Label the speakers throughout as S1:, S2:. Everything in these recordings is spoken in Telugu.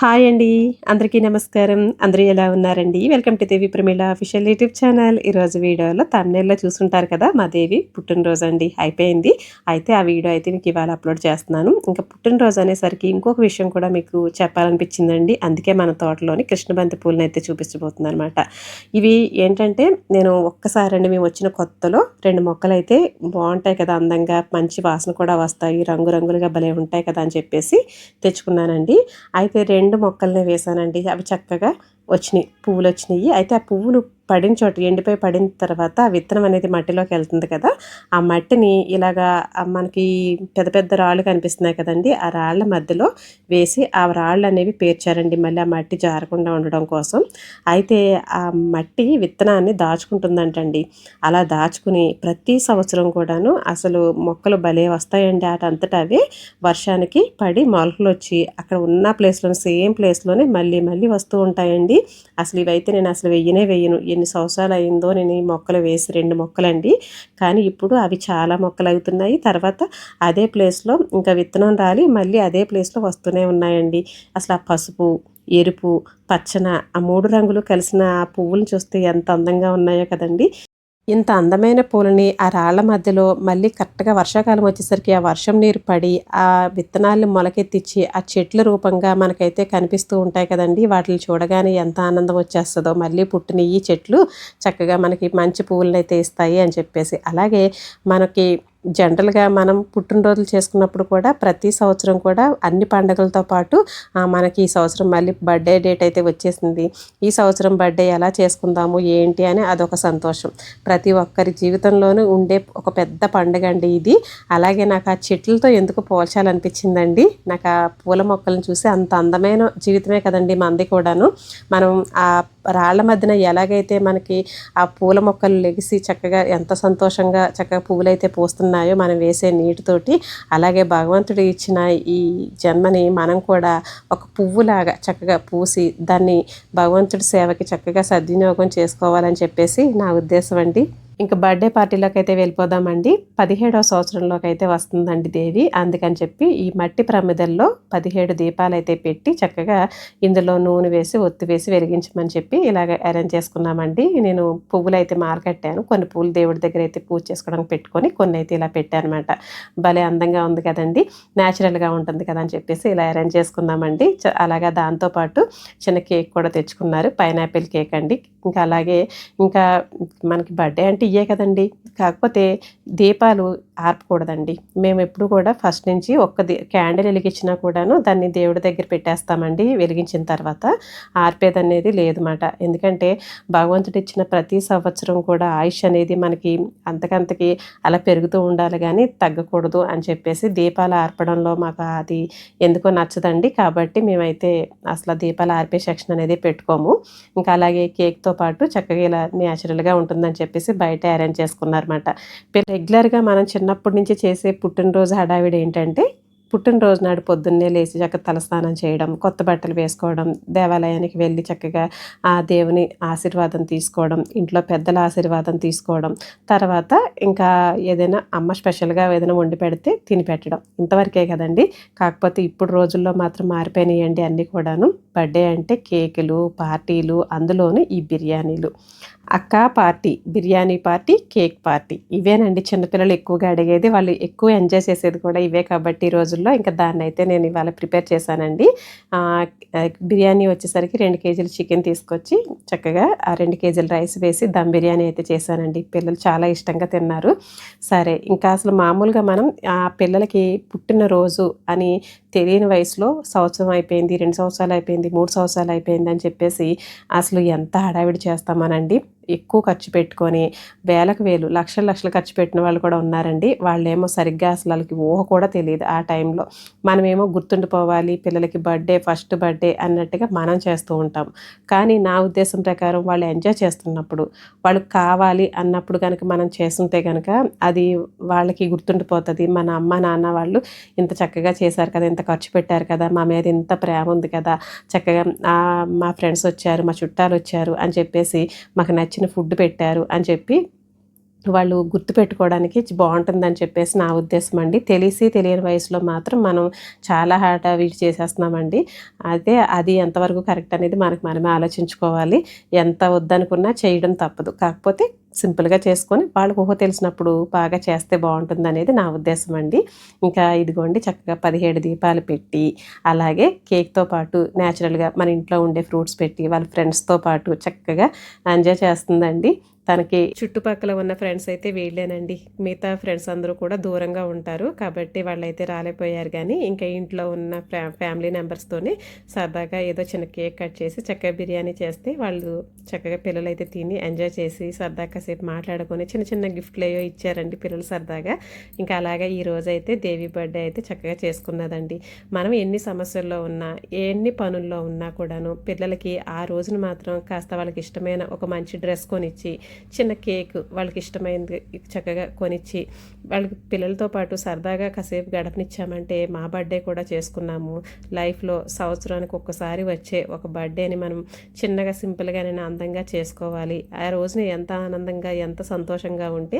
S1: హాయ్ అండి. అందరికీ నమస్కారం. అందరూ ఎలా ఉన్నారండి? Welcome to Devi Pramila official YouTube channel. ఈరోజు వీడియోలో తమిళలో చూసుంటారు కదా మా దేవి పుట్టినరోజు అండి. అయిపోయింది. అయితే ఆ వీడియో అయితే మీకు ఇవాళ అప్లోడ్ చేస్తున్నాను. ఇంకా పుట్టినరోజు అనేసరికి ఇంకొక విషయం కూడా మీకు చెప్పాలనిపించిందండి. అందుకే మన తోటలోని కృష్ణబంతి పూలను అయితే చూపించబోతుంది అనమాట ఇవి ఏంటంటే నేను ఒక్కసారండి మేము వచ్చిన కొత్తలో రెండు మొక్కలు అయితే బాగుంటాయి కదా అందంగా మంచి వాసన కూడా వస్తాయి రంగురంగులుగా భలే ఉంటాయి కదా అని చెప్పేసి తెచ్చుకున్నానండి. అయితే రెండు రెండు మొక్కల్ని వేసానండి. అవి చక్కగా వచ్చినాయి పువ్వులు వచ్చినాయి. అయితే ఆ పువ్వులు పడిన చోట ఎండిపోయి పడిన తర్వాత ఆ విత్తనం అనేది మట్టిలోకి వెళ్తుంది కదా. ఆ మట్టిని ఇలాగా మనకి పెద్ద పెద్ద రాళ్ళు కనిపిస్తున్నాయి కదండి. ఆ రాళ్ళ మధ్యలో వేసి ఆ రాళ్ళు అనేవి పేర్చారండి మళ్ళీ ఆ మట్టి జారకుండా ఉండడం కోసం. అయితే ఆ మట్టి విత్తనాన్ని దాచుకుంటుందంటండి. అలా దాచుకుని ప్రతి సంవత్సరం కూడాను అసలు మొక్కలు భలే వస్తాయండి అటంతటా అవి. వర్షానికి పడి మొలకలు వచ్చి అక్కడ ఉన్న ప్లేస్లో సేమ్ ప్లేస్లోనే మళ్ళీ మళ్ళీ వస్తూ ఉంటాయండి. అసలు ఇవైతే నేను అసలు వెయ్యనే వెయ్యను. ఎన్ని సంవత్సరాలు అయిందో నేను ఈ మొక్కలు వేసి రెండు మొక్కలండి. కానీ ఇప్పుడు అవి చాలా మొక్కలు అవుతున్నాయి. తర్వాత అదే ప్లేస్లో ఇంకా విత్తనం రాలి మళ్ళీ అదే ప్లేస్లో వస్తూనే ఉన్నాయండి. అసలు ఆ పసుపు ఎరుపు పచ్చన ఆ మూడు రంగులు కలిసిన ఆ పువ్వులు చూస్తే ఎంత అందంగా ఉన్నాయో కదండి. ఇంత అందమైన పూలని ఆ రాళ్ళ మధ్యలో మళ్ళీ కరెక్ట్గా వర్షాకాలం వచ్చేసరికి ఆ వర్షం నీరు పడి ఆ విత్తనాలను మొలకెత్తిచ్చి ఆ చెట్ల రూపంగా మనకైతే కనిపిస్తూ ఉంటాయి కదండి. వాటిని చూడగానే ఎంత ఆనందం వచ్చేస్తుందో మళ్ళీ పుట్టిన ఈ చెట్లు చక్కగా మనకి మంచి పువ్వులను అయితే ఇస్తాయి అని చెప్పేసి. అలాగే మనకి జనరల్గా మనం పుట్టినరోజులు చేసుకున్నప్పుడు కూడా ప్రతి సంవత్సరం కూడా అన్ని పండుగలతో పాటు మనకి ఈ సంవత్సరం మళ్ళీ బర్త్డే డేట్ అయితే వచ్చేసింది. ఈ సంవత్సరం బర్త్డే ఎలా చేసుకుందాము ఏంటి అని అదొక సంతోషం. ప్రతి ఒక్కరి జీవితంలోనూ ఉండే ఒక పెద్ద పండుగ అండి ఇది. అలాగే నాకు ఆ చెట్లతో ఎందుకు పోల్చాలనిపించిందండి నాకు ఆ పూల మొక్కలను చూసి అంత అందమైన జీవితమే కదండి మంది కూడాను. మనం ఆ రాళ్ళ మధ్యన ఎలాగైతే మనకి ఆ పూల మొక్కలు లెగిసి చక్కగా ఎంత సంతోషంగా చక్కగా పువ్వులైతే పూస్తున్నాయో మనం వేసే నీటితోటి అలాగే భగవంతుడు ఇచ్చిన ఈ జన్మని మనం కూడా ఒక పువ్వులాగా చక్కగా పూసి దాన్ని భగవంతుడి సేవకి చక్కగా సద్వినియోగం చేసుకోవాలని చెప్పేసి నా ఉద్దేశం అండి. ఇంకా బర్త్డే పార్టీలోకి అయితే వెళ్ళిపోదామండి. పదిహేడవ సంవత్సరంలోకి అయితే వస్తుందండి దేవి. అందుకని చెప్పి ఈ మట్టి ప్రమిదల్లో పదిహేడు దీపాలు అయితే పెట్టి చక్కగా ఇందులో నూనె వేసి ఒత్తి వేసి వెలిగించమని చెప్పి ఇలాగ అరేంజ్ చేసుకున్నామండి. నేను పువ్వులు అయితే మార్కెట్టాను కొన్ని పూలు దేవుడి దగ్గర అయితే పూజ చేసుకోవడానికి పెట్టుకొని కొన్ని అయితే ఇలా పెట్టానమాట. భలే అందంగా ఉంది కదండి. న్యాచురల్గా ఉంటుంది కదా అని చెప్పేసి ఇలా అరేంజ్ చేసుకున్నామండి. అలాగా దాంతోపాటు చిన్న కేక్ కూడా తెచ్చుకున్నారు. పైనాపిల్ కేక్ అండి. ఇంకా అలాగే ఇంకా మనకి బర్త్డే అంటే ఇయ్యే కదండి. కాకపోతే దీపాలు ఆర్పకూడదండి. మేము ఎప్పుడు కూడా ఫస్ట్ నుంచి ఒక్క క్యాండిల్ వెలిగించినా కూడాను దాన్ని దేవుడి దగ్గర పెట్టేస్తామండి వెలిగించిన తర్వాత. ఆర్పేది అనేది లేదన్నమాట. ఎందుకంటే భగవంతుడు ఇచ్చిన ప్రతి సంవత్సరం కూడా ఆయుష్ అనేది మనకి అంతకంతకి అలా పెరుగుతూ ఉండాలి కానీ తగ్గకూడదు అని చెప్పేసి దీపాలు ఆర్పడంలో మాకు అది ఎందుకో నచ్చదండి. కాబట్టి మేమైతే అసలు దీపాలు ఆర్పే సెక్షన్ అనేది పెట్టుకోము. ఇంకా అలాగే కేక్తో పాటు చక్కగా ఇలా న్యాచురల్గా ఉంటుందని చెప్పేసి బయట అరేంజ్ చేసుకున్నారన్నమాట. రెగ్యులర్గా మనం చిన్నప్పటి నుంచి చేసే పుట్టినరోజు హడావిడి ఏంటంటే పుట్టినరోజు నాడు పొద్దున్నే లేచి చక్కగా తలస్నానం చేయడం కొత్త బట్టలు వేసుకోవడం దేవాలయానికి వెళ్ళి చక్కగా ఆ దేవుని ఆశీర్వాదం తీసుకోవడం ఇంట్లో పెద్దల ఆశీర్వాదం తీసుకోవడం తర్వాత ఇంకా ఏదైనా అమ్మ స్పెషల్గా ఏదైనా వండి పెడితే తిని పెట్టడం. ఇంతవరకే కదండి. కాకపోతే ఇప్పుడు రోజుల్లో మాత్రం మారిపోయినాయండి అన్నీ కూడాను. బర్త్డే అంటే కేకులు పార్టీలు అందులోనూ ఈ బిర్యానీలు. అక్క party biryani party cake party. ఇవేనండి చిన్నపిల్లలు ఎక్కువగా అడిగేది వాళ్ళు ఎక్కువ ఎంజాయ్ చేసేది కూడా ఇవే కాబట్టి ఈ రోజుల్లో ఇంకా దాన్ని అయితే నేను ఇవాళ ప్రిపేర్ చేశానండి. బిర్యానీ వచ్చేసరికి రెండు కేజీలు చికెన్ తీసుకొచ్చి చక్కగా ఆ రెండు కేజీలు రైస్ వేసి దమ్ బిర్యానీ అయితే చేశానండి. పిల్లలు చాలా ఇష్టంగా తిన్నారు. సరే ఇంకా అసలు మామూలుగా మనం ఆ పిల్లలకి పుట్టినరోజు అని తెలియని వయసులో సంవత్సరం అయిపోయింది రెండు సంవత్సరాలు అయిపోయింది మూడు సంవత్సరాలు అయిపోయింది అని చెప్పేసి అసలు ఎంత హడావిడి చేస్తామనండి. ఎక్కువ ఖర్చు పెట్టుకొని వేలకు వేలు లక్షల లక్షలు ఖర్చు పెట్టిన వాళ్ళు కూడా ఉన్నారండి. వాళ్ళేమో సరిగ్గా అసలు వాళ్ళకి ఊహ కూడా తెలియదు ఆ టైంలో. మనమేమో గుర్తుండిపోవాలి పిల్లలకి బర్త్డే ఫస్ట్ బర్త్డే అన్నట్టుగా మనం చేస్తూ ఉంటాం. కానీ నా ఉద్దేశం ప్రకారం వాళ్ళు ఎంజాయ్ చేస్తున్నప్పుడు వాళ్ళు కావాలి అన్నప్పుడు కనుక మనం చేస్తుంటే కనుక అది వాళ్ళకి గుర్తుండిపోతుంది. మన అమ్మ నాన్న వాళ్ళు ఇంత చక్కగా చేశారు కదా ఇంత ఖర్చు పెట్టారు కదా మా మీద ఇంత ప్రేమ ఉంది కదా చక్కగా మా ఫ్రెండ్స్ వచ్చారు మా చుట్టాలు వచ్చారు అని చెప్పేసి మాకు నచ్చిన ఫుడ్ పెట్టారు అని చెప్పి వాళ్ళు గుర్తుపెట్టుకోవడానికి బాగుంటుందని చెప్పేసి నా ఉద్దేశం అండి. తెలిసి తెలియని వయసులో మాత్రం మనం చాలా హడావిడి చేసేస్తున్నామండి. అయితే అది ఎంతవరకు కరెక్ట్ అనేది మనకు మనమే ఆలోచించుకోవాలి. ఎంత వద్దనుకున్నా చేయడం తప్పదు. కాకపోతే సింపుల్గా చేసుకొని వాళ్ళకు ఊహ తెలిసినప్పుడు బాగా చేస్తే బాగుంటుంది అనేది నా ఉద్దేశం అండి. ఇంకా ఇదిగోండి చక్కగా పదిహేడు దీపాలు పెట్టి అలాగే కేక్తో పాటు న్యాచురల్గా మన ఇంట్లో ఉండే ఫ్రూట్స్ పెట్టి వాళ్ళ ఫ్రెండ్స్తో పాటు చక్కగా ఎంజాయ్ చేస్తుందండి. తనకి చుట్టుపక్కల ఉన్న ఫ్రెండ్స్ అయితే వీళ్ళేనండి. మిగతా ఫ్రెండ్స్ అందరూ కూడా దూరంగా ఉంటారు. కాబట్టి వాళ్ళైతే రాలేపోయారు కానీ ఇంకా ఇంట్లో ఉన్న ఫ్యామిలీ మెంబర్స్తోనే సరదాగా ఏదో చిన్న కేక్ కట్ చేసి చక్కగా బిర్యానీ చేస్తే వాళ్ళు చక్కగా పిల్లలు అయితే తిని ఎంజాయ్ చేసి సరదాగా కాసేపు మాట్లాడుకొని చిన్న చిన్న గిఫ్ట్లు ఏవో ఇచ్చారండి పిల్లలు సరదాగా. ఇంకా అలాగే ఈ రోజు అయితే దేవి బర్త్డే అయితే చక్కగా చేసుకున్నదండి. మనం ఎన్ని సమస్యల్లో ఉన్నా ఎన్ని పనుల్లో ఉన్నా కూడాను పిల్లలకి ఆ రోజున మాత్రం కాస్త వాళ్ళకి ఇష్టమైన ఒక మంచి డ్రెస్ కొనిచ్చి చిన్న కేక్ వాళ్ళకి ఇష్టమైనది చక్కగా కొనిచ్చి వాళ్ళకి పిల్లలతో పాటు సరదాగా కాసేపు గడపనిచ్చామంటే మా బర్త్డే కూడా చేసుకున్నాము. లైఫ్లో సంవత్సరానికి ఒక్కసారి వచ్చే ఒక బర్త్డేని మనం చిన్నగా సింపుల్గా నేను అందంగా చేసుకోవాలి. ఆ రోజున ఎంత ఆనందంగా ఎంత సంతోషంగా ఉంటే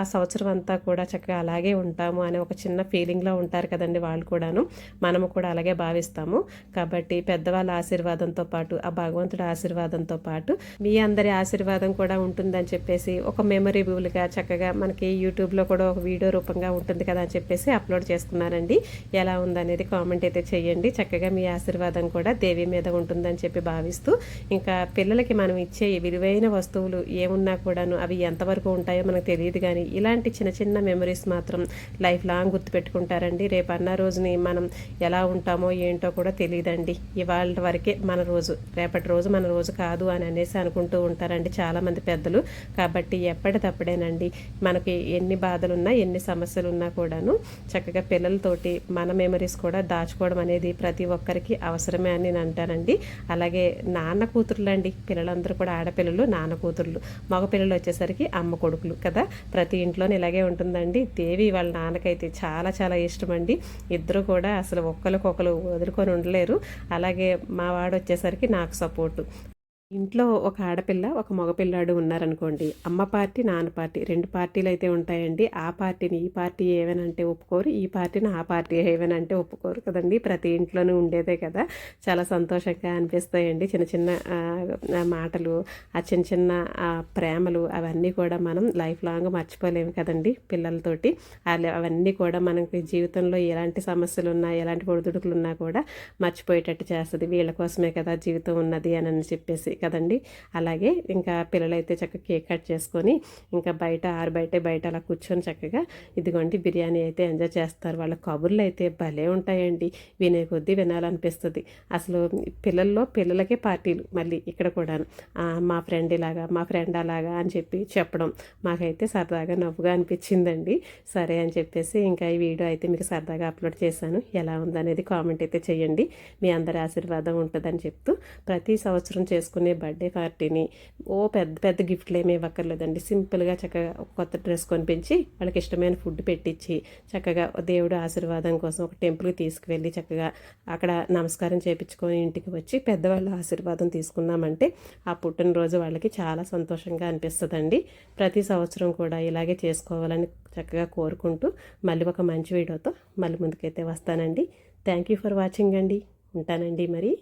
S1: ఆ సంవత్సరం అంతా కూడా చక్కగా అలాగే ఉంటాము అనే ఒక చిన్న ఫీలింగ్లో ఉంటారు కదండి వాళ్ళు కూడాను. మనము కూడా అలాగే భావిస్తాము. కాబట్టి పెద్దవాళ్ళ ఆశీర్వాదంతో పాటు ఆ భగవంతుడి ఆశీర్వాదంతో పాటు మీ అందరి ఆశీర్వాదం కూడా ఉంటుందని చెప్పేసి ఒక మెమరీబుల్గా చక్కగా మనకి యూట్యూబ్లో కూడా ఒక వీడియో రూపంగా ఉంటుంది కదా అని చెప్పేసి అప్లోడ్ చేసుకున్నారండి ఎలా ఉందనేది కామెంట్ అయితే చేయండి. చక్కగా మీ ఆశీర్వాదం కూడా దేవి మీద ఉంటుందని చెప్పి భావిస్తూ ఇంకా పిల్లలకి మనం ఇచ్చే విలువైన వస్తువులు ఏమున్నా కూడాను అవి ఎంతవరకు ఉంటాయో మనకు తెలియదు కానీ ఇలాంటి చిన్న చిన్న మెమరీస్ మాత్రం లైఫ్ లాంగ్ గుర్తుపెట్టుకుంటారండి. రేపు అన్న రోజుని మనం ఎలా ఉంటామో ఏంటో కూడా తెలియదండి. ఇవాళ వరకే మన రోజు రేపటి రోజు మన రోజు కాదు అని అనేసి అనుకుంటూ ఉంటారండి చాలామంది పెద్దలు. కాబట్టి ఎప్పటికప్పుడేనండి మనకి ఎన్ని బాధలున్నా ఎన్ని సమస్యలు ఉన్నా కూడాను చక్కగా పిల్లలతోటి మన మెమరీస్ కూడా దాచుకోవడం అనేది ప్రతి ఒక్కరికి అవసరమే అని నేను అంటానండి. అలాగే నాన్న కూతుర్లు అండి పిల్లలందరూ కూడా ఆడపిల్లలు నాన్న కూతుర్లు. మా మగపిల్లలు వచ్చేసరికి అమ్మ కొడుకులు కదా. ప్రతి ఇంట్లోనే ఇలాగే ఉంటుందండి. దేవి వాళ్ళ నాన్నకైతే చాలా చాలా ఇష్టం అండి ఇద్దరు కూడా అసలు ఒక్కరికొకరు వదులుకొని ఉండలేరు. అలాగే మా వాడు వచ్చేసరికి నాకు సపోర్టు. ఇంట్లో ఒక ఆడపిల్ల ఒక మగపిల్లాడు ఉన్నారనుకోండి అమ్మ పార్టీ నాన్న పార్టీ రెండు పార్టీలు అయితే ఉంటాయండి. ఆ పార్టీని ఈ పార్టీ ఏవనంటే ఒప్పుకోరు ఈ పార్టీని ఆ పార్టీ ఏవనంటే ఒప్పుకోరు కదండి. ప్రతి ఇంట్లోనూ ఉండేదే కదా. చాలా సంతోషంగా అనిపిస్తాయండి. చిన్న చిన్న మాటలు ఆ చిన్న చిన్న ప్రేమలు అవన్నీ కూడా మనం లైఫ్ లాంగ్ మర్చిపోలేము కదండి పిల్లలతోటి. అవన్నీ కూడా మనకి జీవితంలో ఎలాంటి సమస్యలు ఉన్నా ఎలాంటి ఒడిదుడుకులు ఉన్నా కూడా మర్చిపోయేటట్టు చేస్తుంది. వీళ్ళ కోసమే కదా జీవితం ఉన్నది అని చెప్పేసి కదండి. అలాగే ఇంకా పిల్లలైతే చక్కగా కేక్ కట్ చేసుకొని ఇంకా బయట ఆరు బయట బయట అలా కూర్చొని చక్కగా ఇదిగోండి బిర్యానీ అయితే ఎంజాయ్ చేస్తారు. వాళ్ళ కబుర్లు అయితే భలే ఉంటాయండి. వినే కొద్దీ వినాలనిపిస్తుంది. అసలు పిల్లల్లో పిల్లలకే పార్టీలు మళ్ళీ ఇక్కడ కూడా మా ఫ్రెండ్ ఇలాగా మా ఫ్రెండ్ అలాగా అని చెప్పి చెప్పడం మాకైతే సరదాగా నవ్వుగా అనిపించిందండి. సరే అని చెప్పేసి ఇంకా ఈ వీడియో అయితే మీకు సరదాగా అప్లోడ్ చేశాను. ఎలా ఉందనేది కామెంట్ అయితే చేయండి. మీ అందరి ఆశీర్వాదం ఉంటుందని చెప్తూ ప్రతి సంవత్సరం చేసుకునే చేసుకునే బర్త్డే పార్టీని. ఓ పెద్ద పెద్ద గిఫ్ట్లు ఏమి ఇవ్వక్కర్లేదండి. సింపుల్గా చక్కగా ఒక కొత్త డ్రెస్ కొనిపించి వాళ్ళకి ఇష్టమైన ఫుడ్ పెట్టించి చక్కగా దేవుడు ఆశీర్వాదం కోసం ఒక టెంపుల్కి తీసుకువెళ్ళి చక్కగా అక్కడ నమస్కారం చేయించుకొని ఇంటికి వచ్చి పెద్దవాళ్ళ ఆశీర్వాదం తీసుకున్నామంటే ఆ పుట్టినరోజు వాళ్ళకి చాలా సంతోషంగా అనిపిస్తుందండి. ప్రతి సంవత్సరం కూడా ఇలాగే చేసుకోవాలని చక్కగా కోరుకుంటూ మళ్ళీ ఒక మంచి వీడియోతో మళ్ళీ ముందుకైతే వస్తానండి. థ్యాంక్ యూ ఫర్ వాచింగ్ అండి. ఉంటానండి మరి.